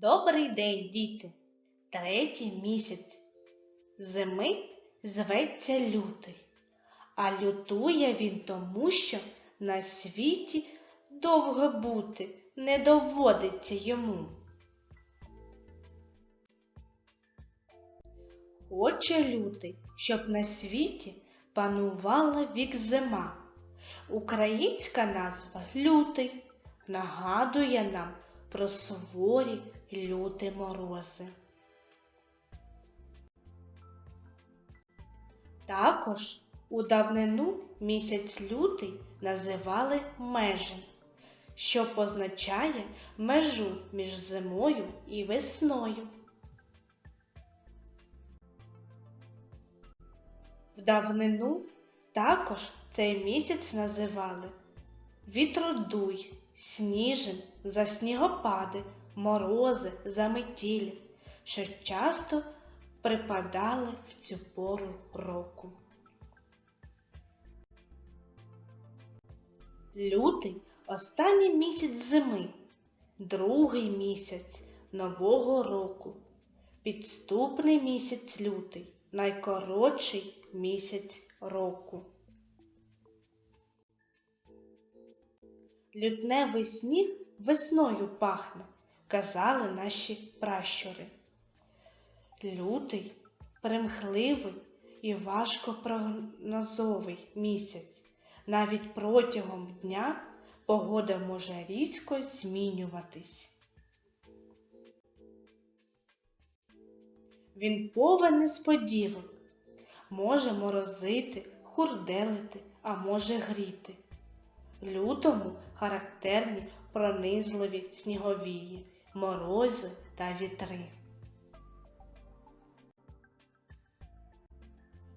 Добрий день, діти! Третій місяць зими зветься лютий, а лютує він тому, що на світі довго бути не доводиться йому. Хоче лютий, щоб на світі панувала вік зима. Українська назва лютий нагадує нам про суворі люті морози. Також у давнину місяць лютий називали межем, що позначає межу між зимою і весною. В давнину також цей місяць називали вітродуй, сніжень за снігопади, морози за метілі, що часто припадали в цю пору року. Лютий останній місяць зими, другий місяць нового року, підступний місяць лютий, найкоротший місяць року. Лютневий сніг весною пахне, казали наші пращури. Лютий, примхливий і важкопрогнозовий місяць. Навіть протягом дня погода може різко змінюватись. Він повен несподівок, може морозити, хурделити, а може гріти. Лютому характерні пронизливі сніговії, морози та вітри.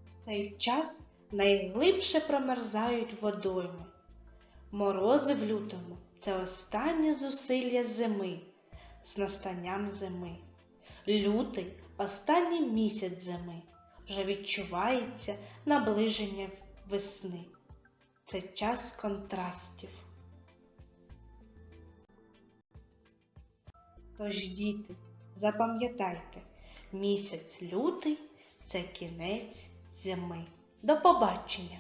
В цей час найглибше промерзають водойми. Морози в лютому це останнє зусилля зими з настанням зими. Лютий останній місяць зими вже відчувається наближення весни. Це час контрастів. Тож, діти, запам'ятайте, місяць лютий це кінець зими. До побачення!